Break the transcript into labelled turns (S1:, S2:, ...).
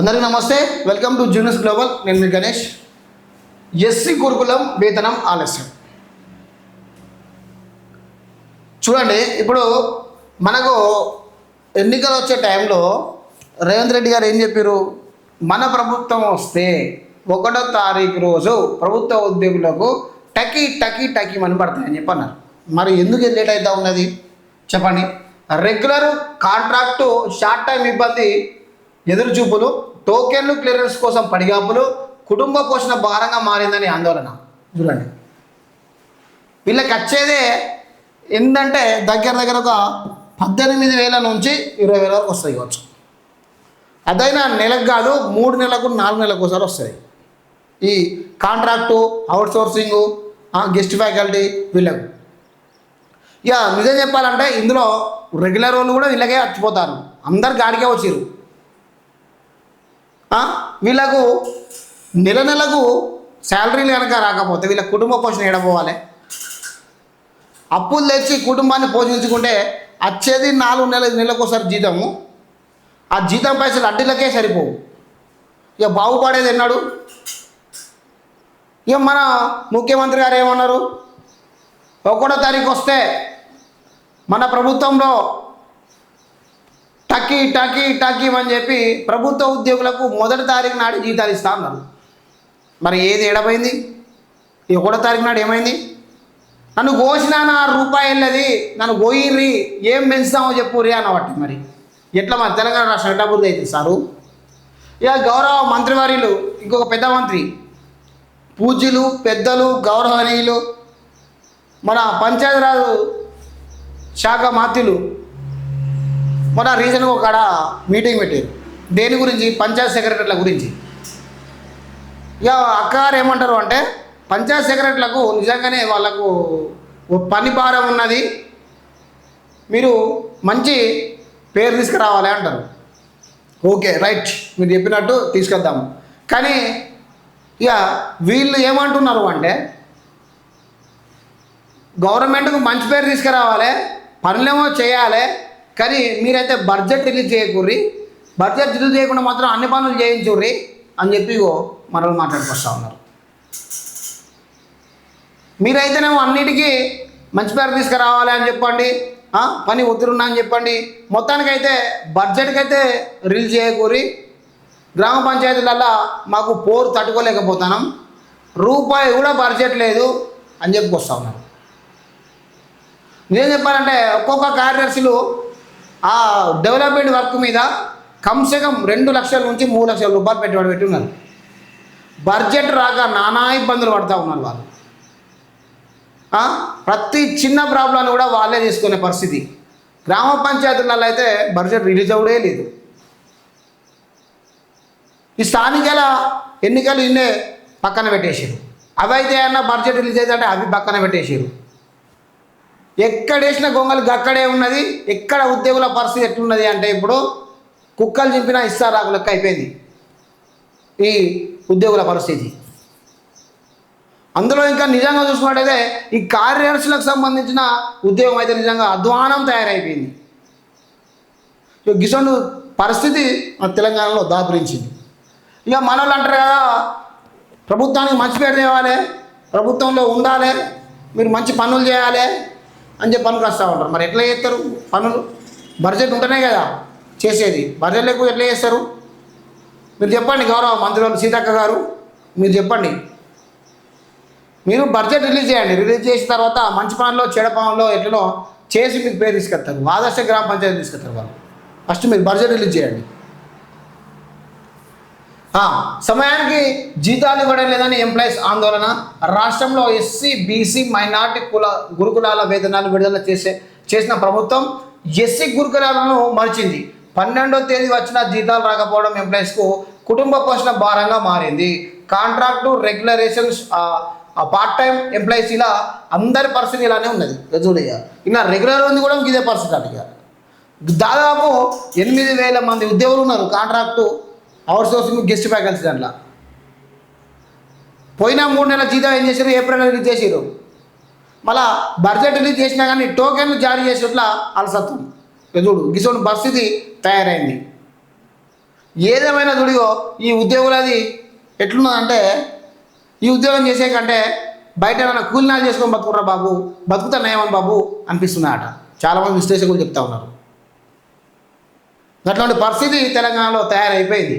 S1: అందరికీ నమస్తే. Welcome to juniors global నేను మీ గణేష్. ఎస్సీ గురుకులం వేతనం ఆలస్యం. చూడండి ఇప్పుడు మనకు ఎన్నికలు వచ్చే టైంలో రేవంత్ రెడ్డి గారు ఏం చెప్పారు? మన ప్రభుత్వం వస్తే ఒకటో తారీఖు రోజు ప్రభుత్వ ఉద్యోగులకు టకీ టకీ టకీ మని పడతాయని చెప్పి అన్నారు మరి ఎందుకు లేట్ అవుతా ఉన్నది? చెప్పండి. రెగ్యులర్ కాంట్రాక్టు షార్ట్ టైం ఇబ్బంది ఎదురుచూపులు టోకెన్లు క్లియరెన్స్ కోసం పడిగాపులు కుటుంబ పోషణ భారంగా మారిందని ఆందోళన. చూడండి. వీళ్ళకి వచ్చేదే ఏంటంటే దగ్గర దగ్గర ఒక పద్దెనిమిది వేల నుంచి ఇరవై వేల వరకు వస్తాయి కావచ్చు. అదైనా నెలకు కాదు మూడు నెలలకు నాలుగు నెలలకు ఒకసారి వస్తాయి. ఈ contract outsourcing guest faculty వీళ్ళకు. ఇక నిజం చెప్పాలంటే ఇందులో రెగ్యులర్ వాళ్ళు కూడా వీళ్ళకే వచ్చిపోతారు అందరు గాడికే వచ్చిర్రు. వీళ్ళకు నెల నెలకు శాలరీలు కనుక రాకపోతే వీళ్ళ కుటుంబ పోషణ ఎడపోవాలి అప్పులు తెచ్చి కుటుంబాన్ని పోషించుకుంటే వచ్చేది నాలుగు నెల నెలకోసారి జీతము ఆ జీతం పైసలు అడ్డీలకే సరిపోవు. ఇక బాగుపడేది ఎన్నాడు ఇక మన ముఖ్యమంత్రి గారు ఏమన్నారు? ఒకటో తారీఖు వస్తే మన ప్రభుత్వంలో టకీ టకీ టకీ అని చెప్పి ప్రభుత్వ ఉద్యోగులకు మొదటి తారీఖు నాడు జీతాలు ఇస్తా అన్నారు. మరి ఏది ఏడపోయింది ఈ ఒకటో తారీఖు నాడు ఏమైంది? నన్ను కోసిన నా రూపాయి వెళ్ళది నన్ను పోయిర్రి ఏం పెంచుతామో చెప్పుర్రి అన్నబట్టి మరి. ఎట్లా మన తెలంగాణ రాష్ట్రం ఎట్లా అభివృద్ధి అవుతుంది సారు? ఇక గౌరవ మంత్రివర్యులు ఇంకొక పెద్ద మంత్రి. పూజ్యులు పెద్దలు గౌరవనీయులు మన పంచాయతీరాజు శాఖ మాత్యులు మన రీజన్ ఒక కాడ మీటింగ్ పెట్టారు. దేని గురించి? పంచాయత్ సెక్రటరీల గురించి. ఇక అక్కగారు ఏమంటారు అంటే పంచాయత్ సెక్రటరీలకు నిజంగానే వాళ్ళకు పని భారం ఉన్నది. మీరు మంచి పేరు తీసుకురావాలి అంటారు. Okay right. మీరు చెప్పినట్టు తీసుకొద్దాము కానీ ఇక వీళ్ళు ఏమంటున్నారు అంటే గవర్నమెంట్కు మంచి పేరు తీసుకురావాలి పనులేమో చేయాలి కానీ మీరైతే బడ్జెట్ రిలీజ్ చేయకూర్రి. బడ్జెట్ రిలీజ్ చేయకుండా మాత్రం అన్ని పనులు చేయించుర్రి అని చెప్పి ఇగో మాట్లాడుకొస్తా ఉన్నారు. మీరైతేనేమో అన్నిటికీ మంచి పేరు తీసుకురావాలి అని చెప్పండి పని ఒత్తిరున్నా అని చెప్పండి. మొత్తానికైతే బడ్జెట్కి అయితే రిలీజ్ చేయకూరి గ్రామ పంచాయతీలల్లో మాకు పోరు తట్టుకోలేకపోతున్నాం. రూపాయి కూడా బడ్జెట్ లేదు అని చెప్పి వస్తూ ఉన్నారు. నేను చెప్పాలంటే ఒక్కొక్క కార్యదర్శులు ఆ డెవలప్మెంట్ వర్క్ మీద కమ్సే కమ్ రెండు లక్షల నుంచి మూడు లక్షల రూపాయలు పెట్టుబడి పెట్టి ఉన్నారు బడ్జెట్ రాక నానా ఇబ్బందులు పడుతూ ఉన్నారు వాళ్ళు. ప్రతి చిన్న ప్రాబ్లాన్ని కూడా వాళ్ళే తీసుకునే పరిస్థితి. గ్రామ పంచాయతీలలో అయితే బడ్జెట్ రిలీజ్ అవ్వడే లేదు. ఈ స్థానికల ఎన్నికలు ఇన్నే పక్కన పెట్టేసారు అవి అయితే అన్న బడ్జెట్ రిలీజ్ అయితే అంటే అవి పక్కన పెట్టేసారు ఎక్కడేసిన గొంగలు గక్కడే ఉన్నది ఎక్కడ ఉద్యోగుల పరిస్థితి ఎట్లున్నది అంటే ఇప్పుడు కుక్కలు చింపినా ఇస్తారాకు లెక్క అయిపోయింది ఈ ఉద్యోగుల పరిస్థితి. అందులో ఇంకా నిజంగా చూసుకున్నట్టయితే ఈ కార్యదర్శులకు సంబంధించిన ఉద్యోగం అయితే నిజంగా అధ్వానం తయారైపోయింది. ఇక గిసొండు పరిస్థితి మన తెలంగాణలో దాపురించింది. ఇక మనోళ్ళు అంటారు కదా ప్రభుత్వానికి మంచి పేరు తేవాలి ప్రభుత్వంలో ఉండాలి మీరు మంచి పనులు చేయాలి అని చెప్పి పనులు రాస్తూ ఉంటారు. మరి ఎట్లా చేస్తారు? పనులు బడ్జెట్ ఉంటేనే కదా చేసేది. బడ్జెట్ లేకపోతే ఎట్లా చేస్తారు? మీరు చెప్పండి గౌరవ మంత్రులు సీతక్క గారు మీరు చెప్పండి. మీరు బడ్జెట్ రిలీజ్ చేయండి. రిలీజ్ చేసిన తర్వాత మంచి పనుల్లో చెడ పనుల్లో ఎట్లనో చేసి మీకు పేరు తీసుకెళ్తారు. ఆదర్శ గ్రామ పంచాయతీ తీసుకెళ్తారు వాళ్ళు. ఫస్ట్ మీరు బడ్జెట్ రిలీజ్ చేయండి. సమయానికి జీతాలు ఇవ్వడం లేదని ఎంప్లాయీస్ ఆందోళన. రాష్ట్రంలో ఎస్సీ బీసీ మైనార్టీ కుల గురుకులాల వేతనాలు విడుదల చేసే చేసిన ప్రభుత్వం ఎస్సీ గురుకులాలను మరిచింది. పన్నెండో తేదీ వచ్చిన జీతాలు రాకపోవడం ఎంప్లాయీస్కు కుటుంబ పోషణ భారంగా మారింది. Contract regularisations part time employees ఇలా అందరి పరిస్థితి ఇలానే ఉన్నది. చూడయ్య ఇలా రెగ్యులర్ ఉంది కూడా ఇదే పరిస్థితి అడిగా దాదాపు ఎనిమిది వేల మంది ఉద్యోగులు ఉన్నారు. Contract outsourcing guest faculty దాంట్లో. పోయిన మూడు నెలల జీతం ఏం చేశారు ఏప్రిల్ రిలీజ్ చేసారు మళ్ళా బడ్జెట్ రిలీజ్ చేసినా కానీ టోకెన్లు జారీ చేసేట్లా అలసత్వం. చూడు గిసోడు పరిస్థితి తయారైంది. ఏదేమైనా చూడిగో ఈ ఉద్యోగులది ఎట్లున్నదంటే ఈ ఉద్యోగం చేసే కంటే బయట ఏమైనా కూలినాలు చేసుకొని బతుకురా బాబు బతుకుతా నయమని బాబు అనిపిస్తుంది ఆట చాలామంది విశ్లేషకులు చెప్తా ఉన్నారు. అట్లాంటి పరిస్థితి తెలంగాణలో తయారైపోయింది.